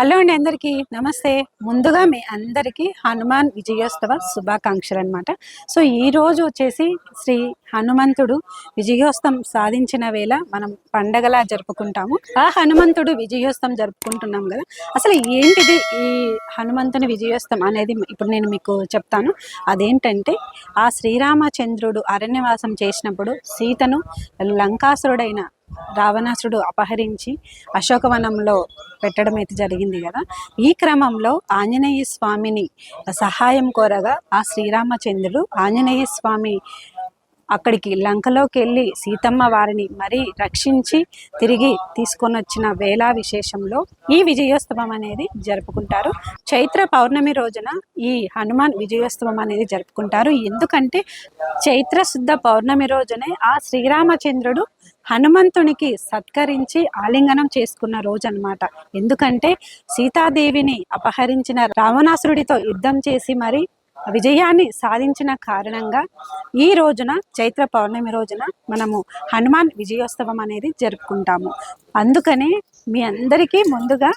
Hello అండి అందరికీ. నమస్తే. ముందుగా మీ అందరికీ హనుమాన్ విజయోత్సవ శుభాకాంక్షలు అనమాట సో ఈ రోజు వచ్చేసి శ్రీ హనుమంతుడు విజయోత్సవం సాధించిన వేళ మనం పండగలా జరుపుకుంటాము. ఆ హనుమంతుడు విజయోత్సవం జరుపుకుంటున్నాం కదా. అసలు ఏంటిది ఈ హనుమంతుని విజయోత్సవం అనేది ఇప్పుడు నేను మీకు చెప్తాను. అదేంటంటే ఆ శ్రీరామచంద్రుడు అరణ్యవాసం చేసినప్పుడు సీతను లంకాసురుడైన రావణాసుడు అపహరించి అశోకవనంలో పెట్టడం అయితే జరిగింది కదా. ఈ క్రమంలో ఆంజనేయ స్వామిని సహాయం కోరగా ఆ శ్రీరామచంద్రుడు ఆంజనేయ స్వామి అక్కడికి లంకలోకి వెళ్ళి సీతమ్మ వారిని మరీ రక్షించి తిరిగి తీసుకొని వచ్చిన వేళా విశేషంలో ఈ విజయోత్సవం అనేది జరుపుకుంటారు. చైత్ర పౌర్ణమి రోజున ఈ హనుమాన్ విజయోత్సవం అనేది జరుపుకుంటారు. ఎందుకంటే చైత్ర శుద్ధ పౌర్ణమి రోజునే ఆ శ్రీరామచంద్రుడు హనుమంతునికి సత్కరించి ఆలింగనం చేసుకున్న రోజు అన్నమాట ఎందుకంటే సీతాదేవిని అపహరించిన రావణాసురుడితో యుద్ధం చేసి మరి విజయాన్ని సాధించిన కారణంగా ఈ రోజున చైత్ర పౌర్ణమి రోజున మనము హనుమాన్ విజయోత్సవం అనేది జరుపుకుంటాము. అందుకనే మీ అందరికీ ముందుగా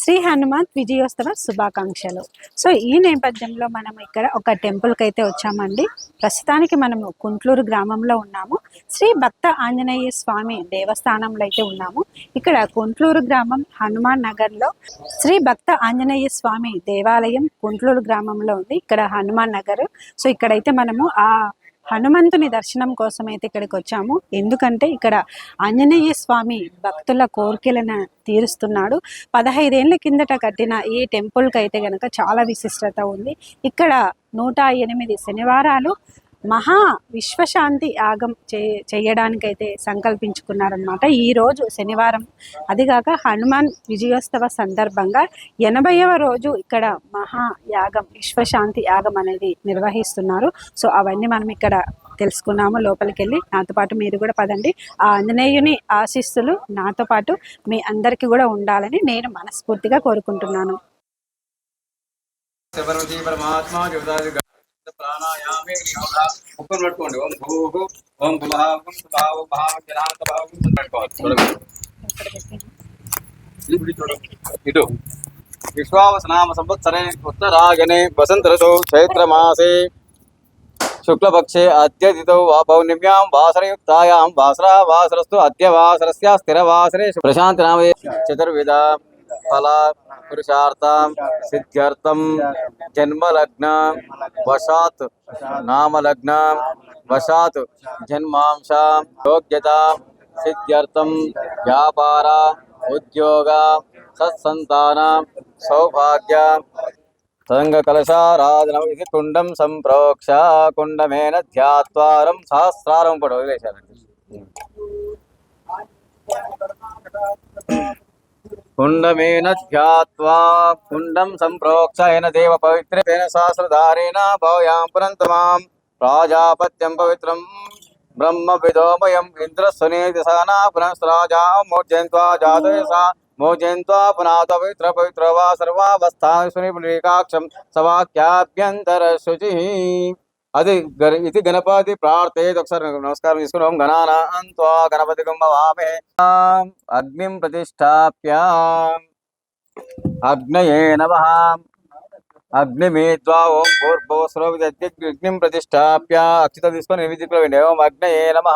శ్రీ హనుమాన్ విజయోత్సవ శుభాకాంక్షలు. సో ఈ నేపథ్యంలో మనం ఇక్కడ ఒక టెంపుల్కి అయితే వచ్చామండి. ప్రస్తుతానికి మనము కుంట్లూరు గ్రామంలో ఉన్నాము. శ్రీ భక్త ఆంజనేయ స్వామి దేవస్థానంలో అయితే ఉన్నాము. ఇక్కడ కుంట్లూరు గ్రామం హనుమాన్ నగర్లో శ్రీ భక్త ఆంజనేయ స్వామి దేవాలయం కుంట్లూరు గ్రామంలో ఉంది. ఇక్కడ హనుమాన్ నగర్. సో ఇక్కడైతే మనము ఆ హనుమంతుని దర్శనం కోసం అయితే ఇక్కడికి వచ్చాము. ఎందుకంటే ఇక్కడ ఆంజనేయ స్వామి భక్తుల కోరికలను తీరుస్తున్నాడు. పదహైదేళ్ళ కిందట కట్టిన ఈ టెంపుల్కి అయితే కనుక చాలా విశిష్టత ఉంది. ఇక్కడ నూట ఎనిమిది శనివారాలు మహా విశ్వశాంతి యాగం చే చేయడానికైతే సంకల్పించుకున్నారనమాట ఈరోజు శనివారం అదిగాక హనుమాన్ విజయోత్సవ సందర్భంగా ఎనభైవ రోజు ఇక్కడ మహా యాగం విశ్వశాంతి యాగం అనేది నిర్వహిస్తున్నారు. సో అవన్నీ మనం ఇక్కడ తెలుసుకున్నాము. లోపలికి వెళ్ళి నాతో పాటు మీరు కూడా పదండి. ఆ ఆంజనేయుని ఆశీస్సులు నాతో పాటు మీ అందరికీ కూడా ఉండాలని నేను మనస్ఫూర్తిగా కోరుకుంటున్నాను. పరమశీ పరమాత్మ ఓం భూ ఓం భువః ఓం భావం జనాంత భావం పెట్టుకోవాలి చూడండి. ఇప్పుడు చూడండి. ఇటు. విశ్వావసనామ సంవత్సరే ఉత్తరాయణే వసంత ఋతు చైత్రమాసే శుక్లపక్షే అద్యతితో వా పౌర్ణిమ్యాం వాసరయుక్తాయాం. వాసరా వాసరస్తు అద్య వాసరస్య స్థిరవాసరే ప్రశాంతి నామే చతుర్విధ. ఫల పురుషార్థం సిద్ధ్యర్థం జన్మలగ్న వశాత్ నామలగ్న వశాత్ జన్మాంశ యోగ్యత సిద్ధ్యర్థం వ్యాపార ఉద్యోగ సత్సంతాన సౌభాగ్య తదంగ కలశారాధనం ఇది కుండం సంప్రోక్ష కుండమేన ధ్యాత్వారం సహస్రారం కూడా వదిలేశారండి కుండమేన ధ్యాత్వా కుండం సంప్రోక్షయన దేవ పవిత్రేణ సహస్రధారేణ భవయాం పునంతమాం ప్రాజాపత్యం పవిత్రం బ్రహ్మ విదోమయం ఇంద్ర సునీతి సహనా పునఃరాజా మోర్జయంత్వా జాతయసా మోజయంత్వా పునాత పవిత్ర పవిత్ర వా సర్వావస్థాని సునిపులీకాక్షం సవాక్యాభ్యంతర శుచి అది ఇది గణపతి ప్రార్థయేది ఒకసారి నమస్కారం తీసుకున్నాం ఓం గణపతి కుంభవామే. అగ్నిం ప్రతిష్టాప్య. అగ్నయే నమ. అగ్నిమేద్వా ఓం భూర్భో అగ్నిం ప్రతిష్టాప్య. అక్షిత తీసుకొని నివేదికలో వెండి ఓం అగ్నయే నమ.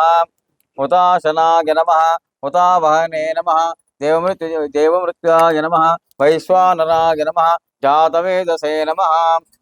హుతాశనాయ నమ. హుతావహనే నమ. దేవమృత్యు దేవమృత్యాయ నమ. వైశ్వానరాయ నమ. జాతవేదసే నమ.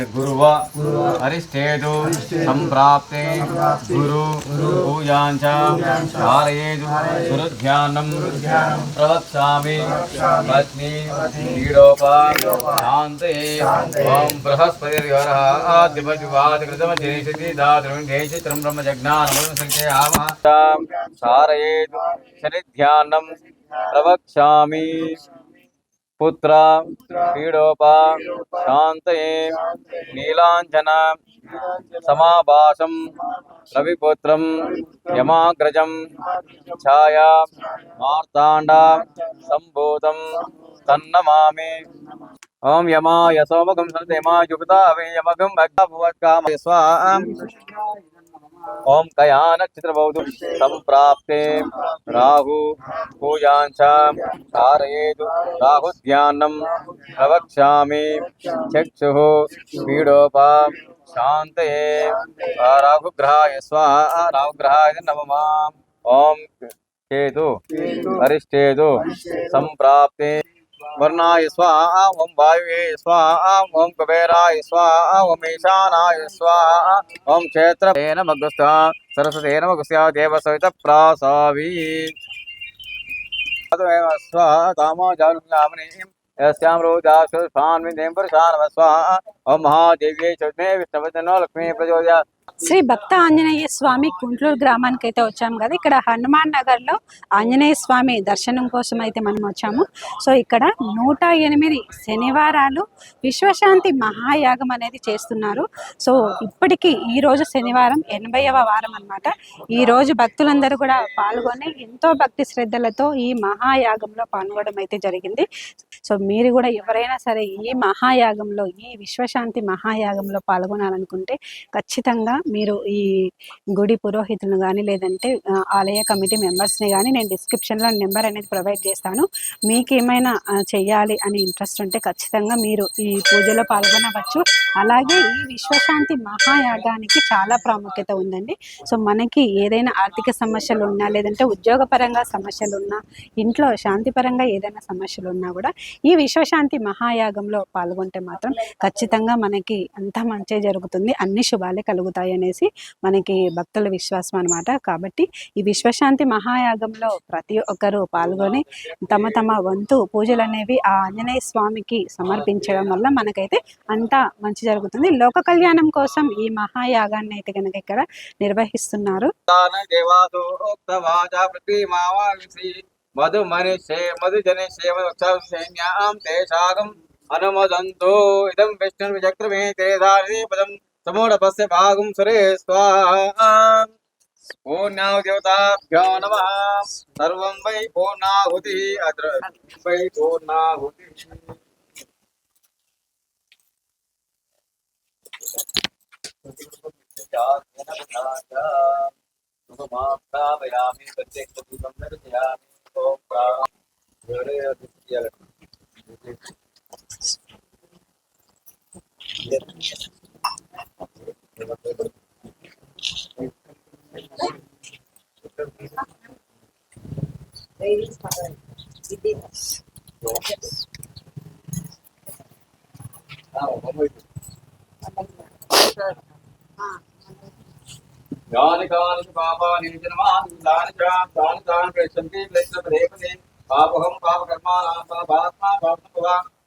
మపాగం ప్రేతానం శ్రీపతి ఓం శివనామదేవాన్ రుచ్చరాన వేదనే యజ్ఞాన సంప్రదా క్షేత్ర స్థపతినామి దేవేవ జయామతి ఉగాది సృజాయుత భుజగ్రహాయ స్వాహ భుజగ్రహాయ నమః హరి హరి నమః అని గురువ అరిష్టేదు సంప్రాప్తే గురు పూజాంచ ధారయేదు గురుధ్యానం ప్రవక్ష్యామి పత్ని పీడోప శాంతే ఓం బృహస్పతిర్యోరః ఆదిపతివాదికృతమజేషతి దాతృండేషిత్రం బ్రహ్మజజ్ఞానమయం సంఖ్యే ఆమ ఓం యమాయ సోమకం సంతేమాయుక్త వే యమగం భక్తభువత్కామ కయా సంప్రాప్తే రాహు పూజాంచ ధారయేదు రాహుధ్యానం ప్రవక్ష్యామి చక్షు పీడోపా శాంతయే రాహుగ్రహాయ స్వాహ రాహుగ్రహాయ నమమా ఓం కేతు అరిష్టేతు సంప్రాప్తే वर्णाय स्वाहा ओम वायुवे स्वाहा ओम कुबेराय स्वाहा ओम ईशानाय स्वाहा ओम क्षेत्र नमगुस्ता सरस्वती नमगुस्या देव सवित प्रासावी तदेव स्वाहा स्वाहा ओम महादेव्यै लक्ष्मी प्रजोदया శ్రీ భక్త ఆంజనేయ స్వామి కుంట్లూరు గ్రామానికి అయితే వచ్చాము కదా. ఇక్కడ హనుమాన్ నగర్లో ఆంజనేయ స్వామి దర్శనం కోసం అయితే మనం వచ్చాము. సో ఇక్కడ నూట ఎనిమిది శనివారాలు విశ్వశాంతి మహాయాగం అనేది చేస్తున్నారు. సో ఇప్పటికీ ఈ రోజు శనివారం ఎనభైవ వారం అన్నమాట. ఈ రోజు భక్తులందరూ కూడా పాల్గొని ఎంతో భక్తి శ్రద్ధలతో ఈ మహాయాగంలో పాల్గొనడం అయితే జరిగింది. సో మీరు కూడా ఎవరైనా సరే ఈ మహాయాగంలో ఈ విశ్వశాంతి మహాయాగంలో పాల్గొనాలనుకుంటే ఖచ్చితంగా మీరు ఈ గుడి పురోహితులను కానీ లేదంటే ఆలయ కమిటీ మెంబర్స్ని కానీ నేను డిస్క్రిప్షన్లో నెంబర్ అనేది ప్రొవైడ్ చేస్తాను. మీకు ఏమైనా చేయాలి అని ఇంట్రెస్ట్ ఉంటే ఖచ్చితంగా మీరు ఈ పూజలో పాల్గొనవచ్చు. అలాగే ఈ విశ్వశాంతి మహాయాగానికి చాలా ప్రాముఖ్యత ఉందండి. సో మనకి ఏదైనా ఆర్థిక సమస్యలు ఉన్నా లేదంటే ఉద్యోగపరంగా సమస్యలు ఉన్నా ఇంట్లో శాంతిపరంగా ఏదైనా సమస్యలు ఉన్నా కూడా ఈ విశ్వశాంతి మహాయాగంలో పాల్గొంటే మాత్రం ఖచ్చితంగా మనకి అంత మంచి జరుగుతుంది. అన్ని శుభాలే కలుగుతాయి. అనేసి మనకి భక్తుల విశ్వాసం అనమాట కాబట్టి ఈ విశ్వశాంతి మహాయాగంలో ప్రతి ఒక్కరూ పాల్గొని తమ తమ వంతు పూజలు అనేవి ఆ ఆంజనేయ స్వామికి సమర్పించడం వల్ల మనకైతే అంతా మంచి జరుగుతుంది. లోక కళ్యాణం కోసం ఈ మహాయాగాన్ని అయితే కనుక ఇక్కడ నిర్వహిస్తున్నారు. దాన దేవాదోక్తవాచ పృథ్వీమావాసి మధు మనిషే మధు జనిషే తేషాగం అనుమదంతో ఇదం విష్ణు విచక్రమే పదం సమూఢపస్య భాగం సురే స్వాహా పూర్ణాహు దేవతాభ్యో నమ సర్వం వై పూర్ణాహుతి అద్ర వై పూర్ణాహుతి సుఖమాప్రాపయామి ప్రత్యక్షభూతం దర్శయామి ఓం ప్రాణ వేరే అదృశ్యాలు యాని కాని పాపాని జన్మాని దాని చ దాని తాని ప్రశంతి ప్లస్ పదే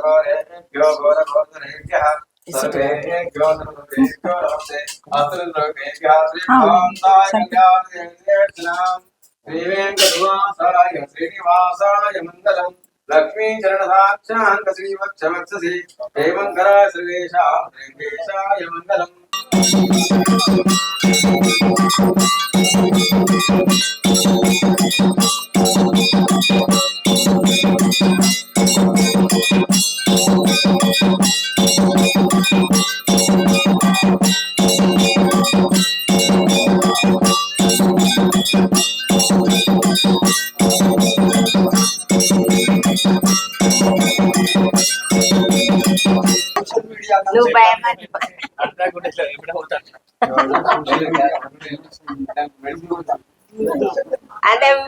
ఘోరేభ్యో ఘోరఘోరేభ్యः సర్వేభ్యో సర్వేభ్యో నమస్తే అసురభ్యः శ్రీ ఆ, ఓం「ペシャペシャペシャペシャペシャペシャペシャペシャペ」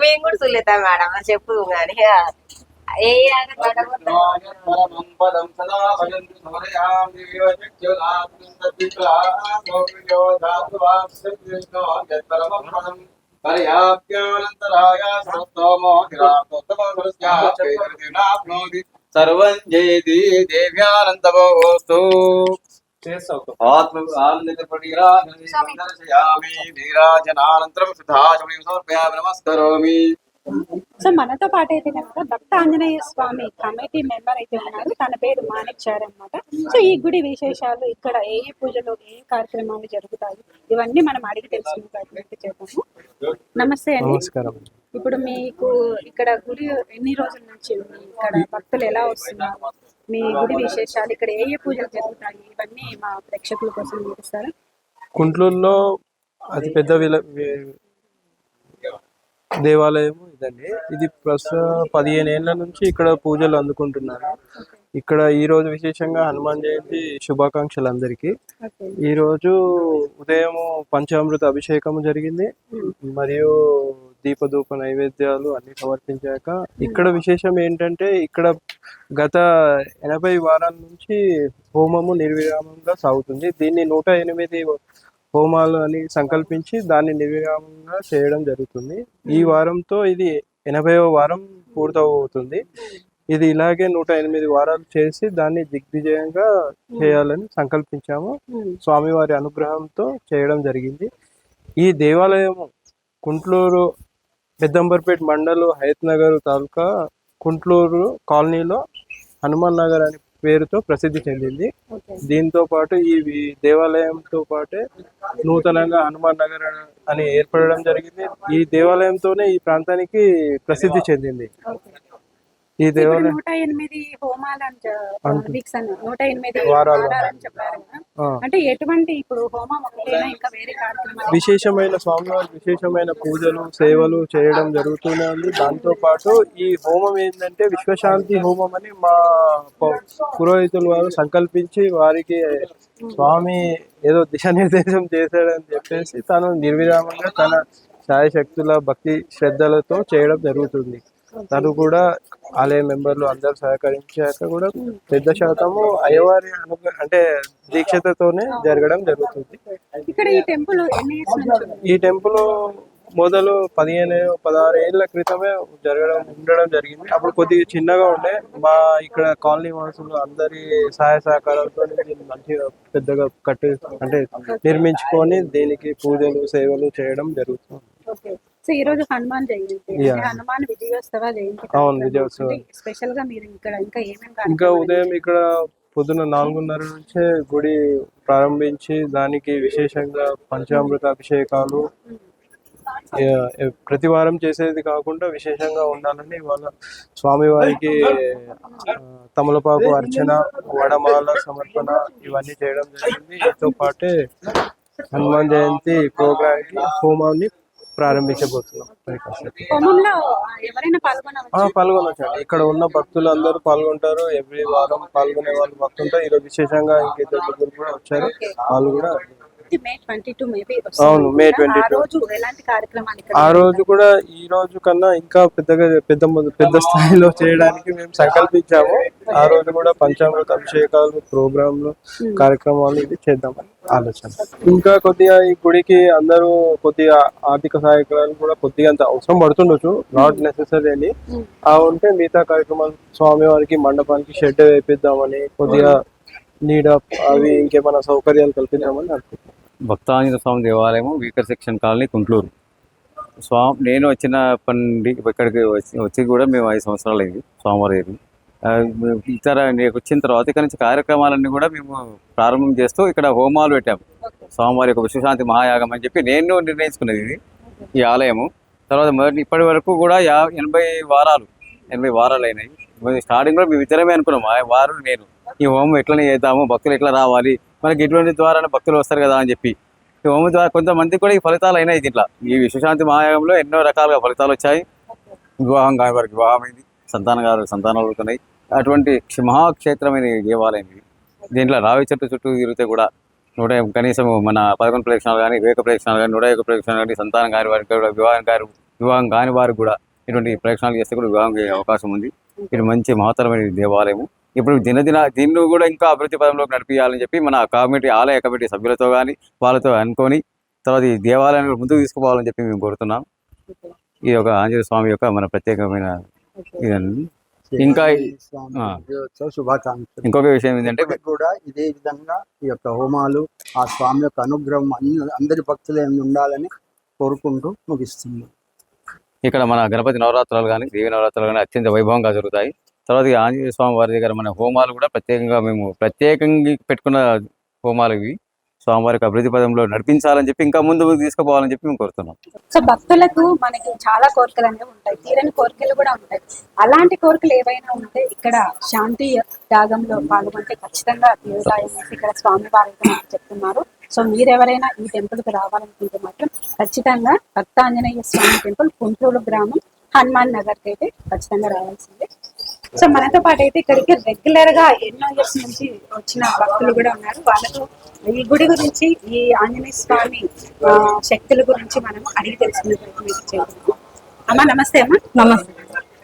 మేము కూడా చూడలేదా మేడం చెప్పు కానీ ఏ సర్వం జయతి దేవ్యానందమోస్తు. నమస్కరోమి. సో మనతో పాటు అయితే కనుక భక్త ఆంజనేయ స్వామి కమిటీ మెంబర్ అయితే ఉన్నారు. తన పేరు మాణిక్చార్ అనమాట సో ఈ గుడి విశేషాలు ఇక్కడ ఏ ఏ పూజలు ఏ కార్యక్రమాలు జరుగుతాయి? ఇవన్నీ మనం అడిగి తెలుసుకునే ప్రయత్నం చేద్దాము. నమస్తే అండి. నమస్కారం. ఇప్పుడు మీకు ఇక్కడ గుడి ఎన్ని రోజుల నుంచి ఇక్కడ భక్తులు ఎలా వస్తున్నారు? మీ గుడి విశేషాలు ఇక్కడ ఏ ఏ పూజలు జరుగుతాయి? ఇవన్నీ మా ప్రేక్షకుల కోసం చూపిస్తారా కుంట్లూరులో అతి పెద్ద దేవాలయం ఇదండి. ఇది ప్రస్తుత పదిహేను ఏళ్ళ నుంచి ఇక్కడ పూజలు అందుకుంటున్నారు. ఇక్కడ ఈ రోజు విశేషంగా హనుమాన్ జయంతి శుభాకాంక్షలు అందరికీ. ఈ రోజు ఉదయం పంచామృత అభిషేకం జరిగింది. మరియు దీపధూప నైవేద్యాలు అన్ని సమర్పించాక ఇక్కడ విశేషం ఏంటంటే ఇక్కడ గత ఎనభై వారాల నుంచి హోమము నిర్విరామంగా సాగుతుంది. దీన్ని నూట ఎనిమిది హోమాలు అని సంకల్పించి దాన్ని నిర్విరామంగా చేయడం జరుగుతుంది. ఈ వారంతో ఇది ఎనభైవ వారం పూర్తవుతుంది. ఇది ఇలాగే నూట ఎనిమిది వారాలు చేసి దాన్ని దిగ్విజయంగా చేయాలని సంకల్పించాము. స్వామివారి అనుగ్రహంతో చేయడం జరిగింది. ఈ దేవాలయం కుంట్లూరు పెద్దంబర్పేట మండలు హయత్ నగర్ తాలూకా కుంట్లూరు కాలనీలో హనుమాన్ నగర్ అనే పేరుతో ప్రసిద్ధి చెందింది. దీంతో పాటు ఈ దేవాలయంతో పాటే నూతనంగా హనుమాన్ నగర్ అని ఏర్పడడం జరిగింది. ఈ దేవాలయంతోనే ఈ ప్రాంతానికి ప్రసిద్ధి చెందింది. ఈ దేవాలయం నూట ఎనిమిది హోమాలు అని అంటు- వీక్స్ అని నూట ఎనిమిది వారాలు. అని చెప్పారు. అంటే ఎటువంటి ఇప్పుడు హోమం ఇంకా వేరే కార్యక్రమాలు? విశేషమైన స్వామివారి విశేషమైన పూజలు సేవలు చేయడం జరుగుతూనే ఉంది. దాంతో పాటు ఈ హోమం ఏంటంటే విశ్వశాంతి హోమం అని మా పురోహితులు వారు సంకల్పించి వారికి స్వామి ఏదో దిశానిర్దేశం చేశాడని చెప్పేసి తను నిర్విరామంగా తన శాయశక్తుల భక్తి శ్రద్ధలతో చేయడం జరుగుతుంది. తను కూడా ఆలయ మెంబర్లు అందరు సహకరించాక కూడా పెద్ద శాతము అయ్యవారి అంటే దీక్షతతోనే జరగడం జరుగుతుంది. ఇక్కడ ఈ టెంపుల్? ఈ టెంపుల్ మొదలు పదిహేను పదహారు ఏళ్ళ క్రితమే జరగడం ఉండడం జరిగింది. అప్పుడు కొద్దిగా చిన్నగా ఉండే. మా ఇక్కడ కాలనీ వాసులు అందరి సహాయ సహకారాలతో దీన్ని మంచిగా పెద్దగా కట్టి అంటే నిర్మించుకొని దీనికి పూజలు సేవలు చేయడం జరుగుతుంది. సో ఈ రోజు హనుమాన్ జయంతి. హనుమాన్ విజయోత్సవ జయంతి. స్పెషల్గా మీరు ఇక్కడ ఇంకా ఏమేమి ఇంకా ఉదయం ఇక్కడ పొద్దున నాలుగున్నర నుంచే గుడి ప్రారంభించి దానికి విశేషంగా పంచామృత అభిషేకాలు ప్రతి వారం చేసేది కాకుండా విశేషంగా ఉండాలని వాళ్ళ స్వామివారికి తమలపాకు అర్చన వడమాల సమర్పణ ఇవన్నీ చేయడం జరిగింది వీటితో పాటే హనుమాన్ జయంతి ప్రోగ్రామ్ హోమాన్ని ప్రారంభించబోతున్నాం. పాల్గొనొచ్చండి. ఇక్కడ ఉన్న భక్తులు అందరూ పాల్గొంటారు. ఎవ్రీ వారం పాల్గొనే వాళ్ళు భక్తుంటారు ఈరోజు విశేషంగా ఇంకిద్దరు కూడా వచ్చారు. వాళ్ళు కూడా మే ట్వంటీ అవును, ఆ 22. రోజు కూడా ఈ రోజు కన్నా ఇంకా పెద్దగా పెద్ద పెద్ద స్థాయిలో చేయడానికి మేము సంకల్పించాము. ఆ రోజు కూడా పంచామృత అభిషేకాలు ప్రోగ్రాంలు కార్యక్రమాలు ఇది చేద్దామని ఆలోచన. ఇంకా కొద్దిగా ఈ గుడికి అందరూ కొద్దిగా ఆర్థిక సహాయకులు కూడా కొద్దిగా అంత అవసరం పడుతుండొచ్చు నాట్ నెసెసరీ అని. ఆ ఉంటే మిగతా కార్యక్రమాలు స్వామివారికి మండపానికి షెడ్ వేపిద్దామని కొద్దిగా నీడ అవి ఇంకేమైనా సౌకర్యాలు కల్పిద్దామని అనుకుంటున్నాం. భక్తాంజన స్వామి దేవాలయము weaker section colony Kuntloor. Swami నేను వచ్చినప్పటి నుండి ఇక్కడికి వచ్చి వచ్చి కూడా మేము ఐదు సంవత్సరాలు అయింది స్వామివారి ఇతర నేను వచ్చిన తర్వాత ఇక్కడ నుంచి కార్యక్రమాలన్నీ కూడా మేము ప్రారంభం చేస్తూ ఇక్కడ హోమాలు పెట్టాము స్వామివారి యొక్క విశ్వశాంతి మహాయాగం అని చెప్పి నేను నిర్ణయించుకున్నది ఇది ఈ ఆలయము. తర్వాత మొదటి ఇప్పటి వరకు కూడా యా ఎనభై వారాలు ఎనభై వారాలు అయినాయి. స్టార్టింగ్లో మేము ఇద్దరమే అనుకున్నాం వారు నేను. ఈ హోమం ఎట్లనే చేద్దాము భక్తులు ఎట్లా రావాలి మనకి ఇటువంటి ద్వారా భక్తులు వస్తారు కదా అని చెప్పి. హోమం ద్వారా కొంతమంది కూడా ఈ ఫలితాలు అయినాయి దీంట్లో. ఈ విశ్వశాంతి మహాయాగంలో ఎన్నో రకాలుగా ఫలితాలు వచ్చాయి. వివాహం కాని వారికి వివాహం అయింది సంతానం గారు సంతానాలు అవుతున్నాయి అటువంటి మహాక్షేత్రమైన దేవాలయం ఇది. దీంట్లో రావి చెట్టు చుట్టూ తిరిగితే కూడా నూట కనీసం మన పదకొండు ప్రదక్షిణాలు కానీ వివేక ప్రదక్షిణాలు కానీ నూట ఒక ప్రదక్షిణాలు కానీ సంతానం కాని వారికి కూడా వివాహం గారు వివాహం కాని వారికి కూడా ఇటువంటి ప్రదక్షిణాలు చేస్తే కూడా వివాహం అయ్యే అవకాశం ఉంది. ఇది మంచి మహత్తరమైన దేవాలయము. ఇప్పుడు దినదిన దీన్ని కూడా ఇంకా అభివృద్ధి పదంలోకి నడిపించాలని చెప్పి మన కమిటీ ఆలయ కమిటీ సభ్యులతో కానీ వాళ్ళతో అనుకొని తర్వాత ఈ దేవాలయాన్ని ముందుకు తీసుకుపోవాలని చెప్పి మేము కోరుతున్నాం. ఈ యొక్క ఆంజనేయ స్వామి యొక్క మన ప్రత్యేకమైన ఇదండి ఇంకా శుభాకాంక్షలు. ఇంకొక విషయం ఏంటంటే కూడా ఇదే విధంగా ఈ యొక్క హోమాలు ఆ స్వామి యొక్క అనుగ్రహం అన్ని- అందరి భక్తులు ఉండాలని కోరుకుంటూ ముగిస్తున్నాం. ఇక్కడ మన గణపతి నవరాత్రులు కానీ దేవి నవరాత్రులు కానీ అత్యంత వైభవంగా జరుగుతాయి. తర్వాత ఆంజనేయ స్వామి వారి దగ్గర మన హోమాలు కూడా ప్రత్యేకంగా మేము ప్రత్యేకంగా పెట్టుకున్న హోమాలు ఇవి. స్వామివారికి అభివృద్ధి పదంలో నడిపించాలని చెప్పి ఇంకా ముందు తీసుకుపోవాలని చెప్పి మేము కోరుతున్నాం. సో భక్తులకు మనకి చాలా కోరికలు అనేవి ఉంటాయి. తీరని కోరికలు కూడా ఉంటాయి. అలాంటి కోరికలు ఏవైనా ఉంటే ఇక్కడ శాంతి యాగంలో పాల్గొంటే ఖచ్చితంగా తీరుతాయని ఇక్కడ స్వామి వారు చెప్తున్నారు. సో మీరు ఎవరైనా ఈ టెంపుల్కి రావాలనుకుంటే మాత్రం ఖచ్చితంగా భక్త ఆంజనేయ స్వామి టెంపుల్ కుంటూరు గ్రామం హనుమాన్ నగర్కి అయితే ఖచ్చితంగా రావాల్సిందే. సో మనతో పాటు అయితే ఇక్కడికి రెగ్యులర్గా ఎన్నో ఇయర్స్ నుంచి వచ్చిన భక్తులు కూడా ఉన్నారు. వాళ్ళతో ఈ గుడి గురించి ఈ ఆంజనేయ స్వామి శక్తుల గురించి మనం అడిగి తెలుసుకునే ప్రయత్నం చేద్దాం అమ్మ నమస్తే అమ్మ. నమస్తే.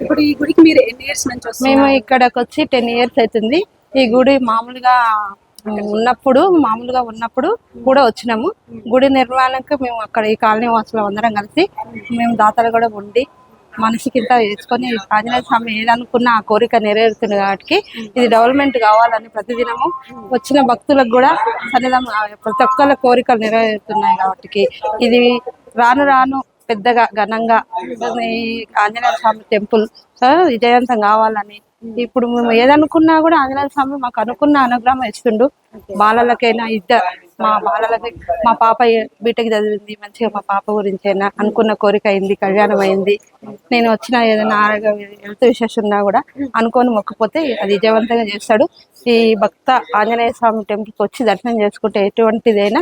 ఇప్పుడు ఈ గుడికి మీరు ఎన్ని ఇయర్స్ నుంచి మేము ఇక్కడికి వచ్చి టెన్ ఇయర్స్ అవుతుంది. ఈ గుడి మామూలుగా ఉన్నప్పుడు మామూలుగా ఉన్నప్పుడు కూడా వచ్చినాము. గుడి నిర్మాణానికి మేము అక్కడ ఈ కాలనీ వాసులు అందరం కలిసి మేము దాతలు కూడా ఉండి మనిషికి ఇంత వేసుకొని ఆంజనేయ స్వామి ఏదనుకున్న ఆ కోరిక నెరవేరుతుంది కాబట్టి ఇది డెవలప్మెంట్ కావాలని ప్రతిదినము వచ్చిన భక్తులకు కూడా సన్నిధం ప్రతి ఒక్కరి కోరికలు నెరవేరుతున్నాయి కాబట్టి ఇది రాను రాను పెద్దగా ఘనంగా ఈ ఆంజనేయ స్వామి టెంపుల్ విజయవంతం కావాలని ఇప్పుడు మేము ఏదనుకున్నా కూడా ఆంజనేయ స్వామి మాకు అనుకున్న అనుగ్రహం ఇస్తుండు. బాలలకైనా ఇద్దరు మా బాలలకి మా పాప బీటెక్ చదివింది మంచిగా మా పాప గురించి అయినా అనుకున్న కోరిక అయింది కళ్యాణం అయింది. నేను వచ్చిన ఏదైనా ఆరోగ్య హెల్త్ విశేషం ఉన్నా కూడా అనుకొని మొక్కపోతే అది విజయవంతంగా చేస్తాడు. ఈ భక్త ఆంజనేయ స్వామి టెంపుల్కి వచ్చి దర్శనం చేసుకుంటే ఎటువంటిదైనా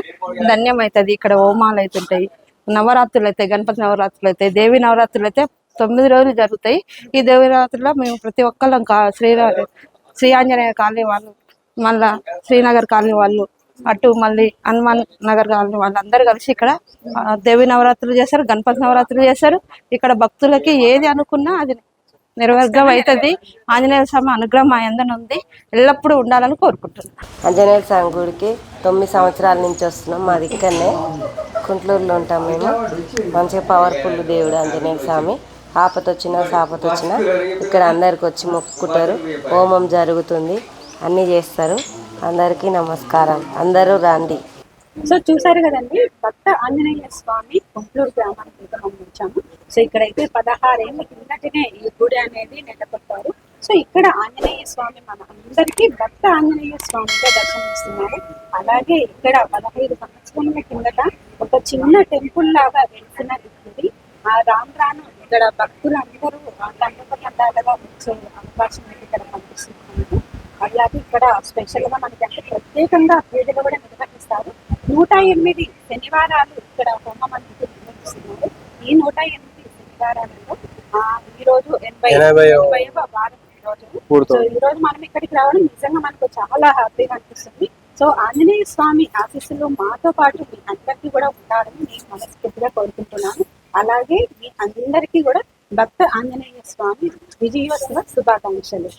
ధన్యం అవుతుంది ఇక్కడ హోమాలు అవుతుంటాయి నవరాత్రులు అయితే గణపతి నవరాత్రులు అయితే దేవి నవరాత్రులు అయితే తొమ్మిది రోజులు జరుగుతాయి. ఈ దేవి నవరాత్రుల్లో మేము ప్రతి ఒక్కళ్ళం కా శ్రీరా శ్రీ ఆంజనేయ కాలనీ వాళ్ళు మళ్ళా శ్రీనగర్ కాలనీ వాళ్ళు అటు మళ్ళీ హనుమాన్ నగర్ కాలనీ వాళ్ళందరూ కలిసి ఇక్కడ దేవి నవరాత్రులు చేస్తారు గణపతి నవరాత్రులు చేస్తారు ఇక్కడ భక్తులకి ఏది అనుకున్నా అది నిర్వర్గం అవుతుంది. ఆంజనేయ స్వామి అనుగ్రహం మా అందరిని ఉంది. ఎల్లప్పుడూ ఉండాలని కోరుకుంటున్నాను ఆంజనేయ స్వామి గుడికి తొమ్మిది సంవత్సరాల నుంచి వస్తున్నాం. మాది ఇక్కడనే కుంట్లూరులో ఉంటాం మేము. మంచిగా పవర్ఫుల్ దేవుడు ఆంజనేయ స్వామి. ఆపత వచ్చినా సాపత వచ్చినా ఇక్కడ అందరికి వచ్చి మొక్కుకుంటారు. హోమం జరుగుతుంది. అన్నీ చేస్తారు. అందరికీ నమస్కారం. అందరూ రండి. సో చూసారు కదండి భక్త ఆంజనేయ స్వామి కొంప్లూరు గ్రామానికి అయితే మనం సో ఇక్కడైతే పదహారేళ్ళ కిందటనే ఈ గుడి అనేది నెలకొట్టారు సో ఇక్కడ ఆంజనేయ స్వామి మన అందరికీ భక్త ఆంజనేయ స్వామిగా దర్శనమిస్తున్నారు. అలాగే ఇక్కడ పదహైదు సంవత్సరాల కిందట ఒక చిన్న టెంపుల్ లాగా వెళ్తున్న ఈ ఆ రాను రాను ఇక్కడ భక్తులందరూ తండ్రిగా వచ్చే అవకాశం అయితే ఇక్కడ కనిపిస్తుంది. అలాగే ఇక్కడ స్పెషల్గా మనకి అంటే ప్రత్యేకంగా పూజలు కూడా నిర్వహిస్తారు. నూట ఎనిమిది శనివారాలు ఇక్కడ హోమం అనేది నిర్వహిస్తున్నారు. ఈ నూట ఎనిమిది శనివారాలలో ఆ, ఈ రోజు ఎనభై ఎనభై ఎనభైవ వారం ఈ రోజు. ఈ రోజు మనం ఇక్కడికి రావడం నిజంగా మనకు చాలా హ్యాపీగా అనిపిస్తుంది. సో ఆంజనేయ స్వామి ఆశీస్సులు మాతో పాటు మీ అందరికీ కూడా ఉండాలని నేను మనస్ఫూర్తిగా కోరుకుంటున్నాను. అలాగే మీ అందరికీ కూడా భక్త ఆంజనేయ స్వామి విజయోత్సవ శుభాకాంక్షలు.